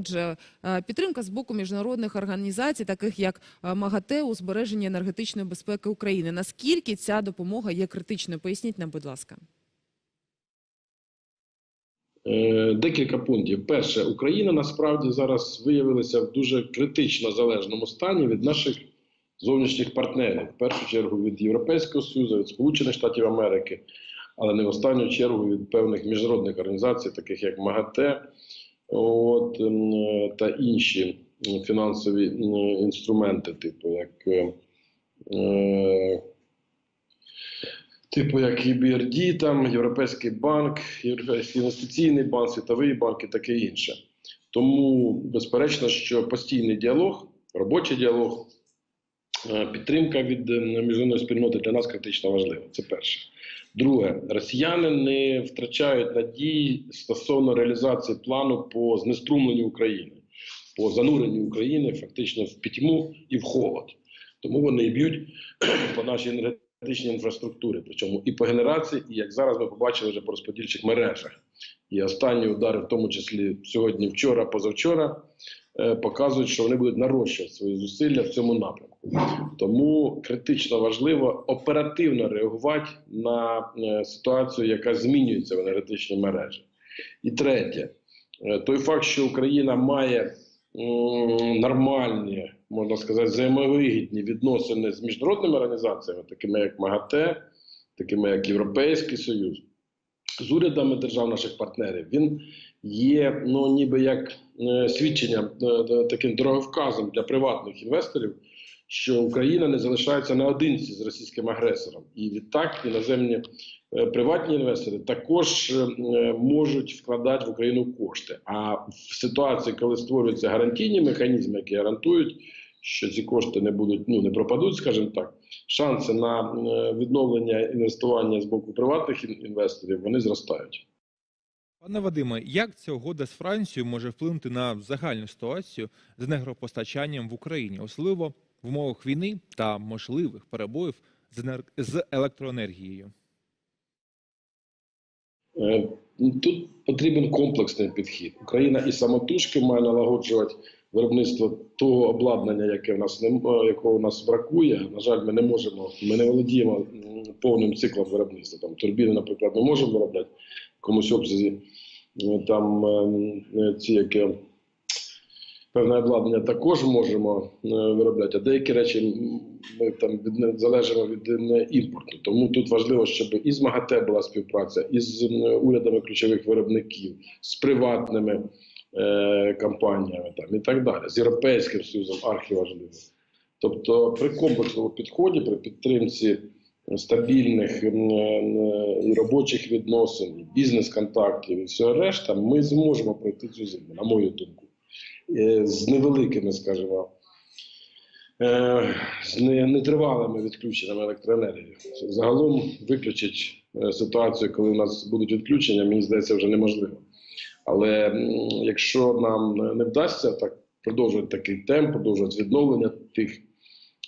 Отже, е, підтримка з боку міжнародних організацій, таких як е, МАГАТЕ у збереженні енергетичної безпеки України. Наскільки ця допомога є критичною? Поясніть нам, будь ласка. Е, Декілька пунктів. Перше, Україна насправді зараз виявилася в дуже критично залежному стані від наших зовнішніх партнерів. В першу чергу від Європейського Союзу, від Сполучених Штатів Америки, але не в останню чергу від певних міжнародних організацій, таких як МАГАТЕ, от, ем, та інші фінансові інструменти, типу як. е, е, Типу, як EBRD, там, Європейський банк, Європейський інвестиційний банк, Світовий банк і таке інше. Тому, безперечно, що постійний діалог, робочий діалог, підтримка від е, міжнародної спільноти для нас критично важлива. Це перше. Друге, росіяни не втрачають надії стосовно реалізації плану по знеструмленню України, по зануренню України фактично в пітьму і в холод. Тому вони і б'ють по нашій енергетичній інфраструктури, причому і по генерації, і як зараз ми побачили вже по розподільчих мережах. І останні удари, в тому числі сьогодні, вчора, позавчора, е, показують, що вони будуть нарощувати свої зусилля в цьому напрямку. Тому критично важливо оперативно реагувати на е, ситуацію, яка змінюється в енергетичній мережі. І третє, е, той факт, що Україна має нормальні, можна сказати, взаємовигідні відносини з міжнародними організаціями, такими як МАГАТЕ, такими як Європейський Союз, з урядами держав наших партнерів, він є ну, ніби як е, свідченням, таким дороговказом для приватних інвесторів, що Україна не залишається наодинці з російським агресором. І відтак іноземні е, приватні інвестори також е, е, можуть вкладати в Україну кошти. А в ситуації, коли створюються гарантійні механізми, які гарантують, що ці кошти не будуть ну не пропадуть, скажімо так, шанси на відновлення інвестування з боку приватних інвесторів вони зростають. Пане Вадиме, як ця угода з Францією може вплинути на загальну ситуацію з енергопостачанням в Україні, особливо в умовах війни та можливих перебоїв з, енер... з електроенергією? Е, Тут потрібен комплексний підхід. Україна і самотужки має налагоджувати виробництво того обладнання, яке в нас не якого в нас бракує. На жаль, ми не можемо, ми не володіємо повним циклом виробництва. Там турбіни, наприклад, ми можемо виробляти комусь обсязі. Е, Там е, ці яке певне обладнання також можемо е, виробляти, а деякі речі ми там від залежимо від імпорту. Тому тут важливо, щоб і з МАГАТЕ була співпраця, і з урядами ключових виробників, з приватними е, компаніями там, і так далі, з Європейським Союзом архіважливо. Тобто при комплексному підході, при підтримці стабільних е, і робочих відносин, бізнес-контактів і всього решта, ми зможемо пройти цю зиму, на мою думку, з невеликими, скажімо, е, з нетривалими відключеннями електроенергії. Загалом виключить е, ситуацію, коли у нас будуть відключення, мені здається, вже неможливо. Але якщо нам не вдасться так продовжувати такий темп, продовжувати відновлення тих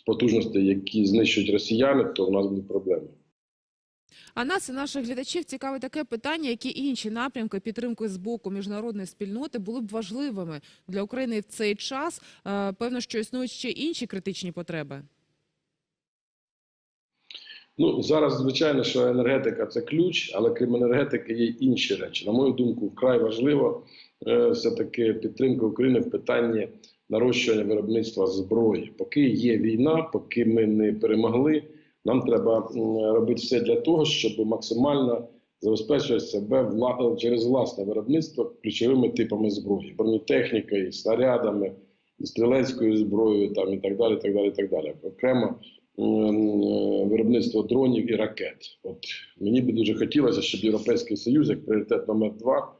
потужностей, які знищують росіяни, то в нас будуть проблеми. А нас і наших глядачів цікавить таке питання, які інші напрямки підтримки з боку міжнародної спільноти були б важливими для України в цей час. Е, Певно, що існують ще інші критичні потреби. Ну зараз звичайно, що енергетика це ключ, але крім енергетики є інші речі. На мою думку, вкрай важливо е, все таки підтримка України в питанні нарощування виробництва зброї. Поки є війна, поки ми не перемогли, нам треба робити все для того, щоб максимально забезпечувати себе вла- через власне виробництво ключовими типами зброї, бронетехнікою, снарядами, стрілецькою зброєю, там і так далі. так далі, так далі. Окремо виробництво дронів і ракет. От мені би дуже хотілося, щоб Європейський Союз, як пріоритет номер два,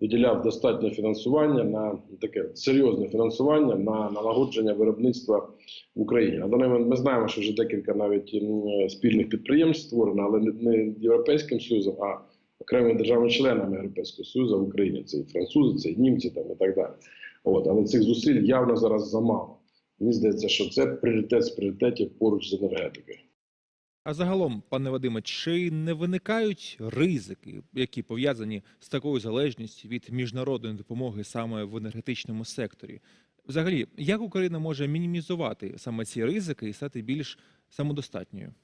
виділяв достатньо фінансування на таке серйозне фінансування на налагодження виробництва в Україні. На даний ми знаємо, що вже декілька навіть спільних підприємств створено, але не Європейським Союзом, а окремими державами-членами Європейського Союзу в Україні. Це і французи, це і німці там і так далі. От, але цих зусиль явно зараз замало. Мені здається, що це пріоритет з пріоритетів поруч з енергетикою. А загалом, пане Вадиме, чи не виникають ризики, які пов'язані з такою залежністю від міжнародної допомоги саме в енергетичному секторі? Взагалі, як Україна може мінімізувати саме ці ризики і стати більш самодостатньою?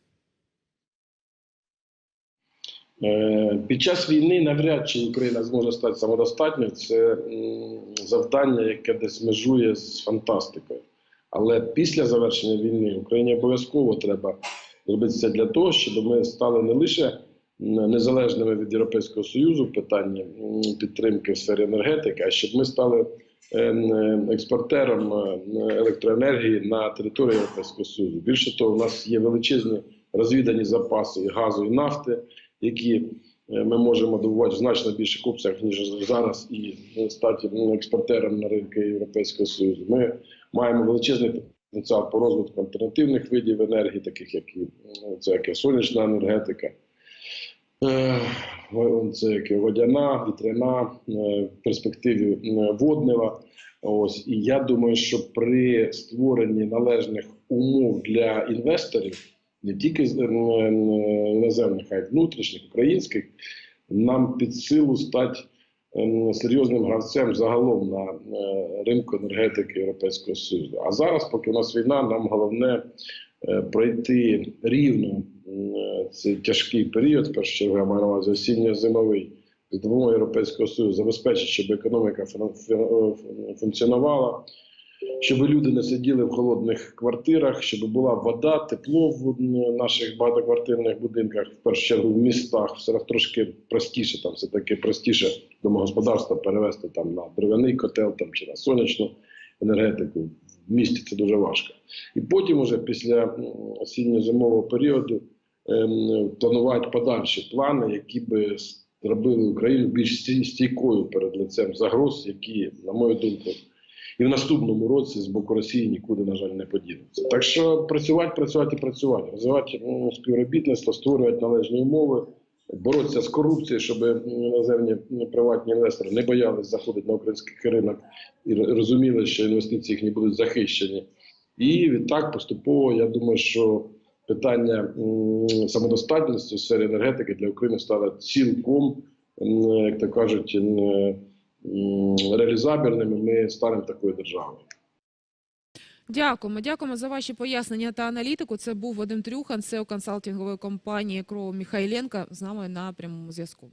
Е, Під час війни навряд чи Україна зможе стати самодостатньою. Це завдання, яке десь межує з фантастикою. Але після завершення війни Україні обов'язково треба зробити все для того, щоб ми стали не лише незалежними від Європейського Союзу в питанні підтримки в сфері енергетики, а щоб ми стали е, експортером е, електроенергії на території Європейського Союзу. Більше того, у нас є величезні розвідані запаси і газу і нафти які е, ми можемо добувати в значно більших обсягах, ніж зараз, і стати експортером на ринки Європейського Союзу. Ми маємо величезний потенціал по розвитку альтернативних видів енергії, таких як і ну, це як і сонячна енергетика. Е, Це як і водяна, вітряна, е, в перспективі е, воднева. Ось і я думаю, що при створенні належних умов для інвесторів, не тільки іноземних, а й внутрішніх, українських, нам під силу стати серйозним гравцем загалом на е, ринку енергетики Європейського Союзу. А зараз, поки у нас війна, нам головне е, пройти рівно е, цей тяжкий період, в першу чергу я маю на увазі осінньо-зимовий, з допомогою Європейського Союзу забезпечити, щоб економіка фун- фун- функціонувала, щоб люди не сиділи в холодних квартирах, щоб була вода, тепло в наших багатоквартирних будинках, в першу чергу в містах, все трошки простіше, там все таки простіше домогосподарство перевести там на дерев'яний котел там, чи на сонячну енергетику. В місті це дуже важко. І потім, уже після осінньо-зимового періоду, ем, планувати подальші плани, які би зробили Україну більш стійкою перед лицем загроз, які, на мою думку, і в наступному році з боку Росії нікуди, на жаль, не подінуться. Так що працювати, працювати і працювати, розвивати м, співробітництво, створювати належні умови, боротися з корупцією, щоб іноземні приватні інвестори не боялись заходити на український ринок і розуміли, що інвестиції їхні будуть захищені. І відтак поступово я думаю, що питання самодостатності в сфері енергетики для України стало цілком, як то кажуть, реалізабельними. Ми станемо такою державою. Дякуємо. Дякуємо за ваші пояснення та аналітику. Це був Вадим Трюхан, CEO консалтингової компанії Кроу Михайленка з нами на прямому зв'язку.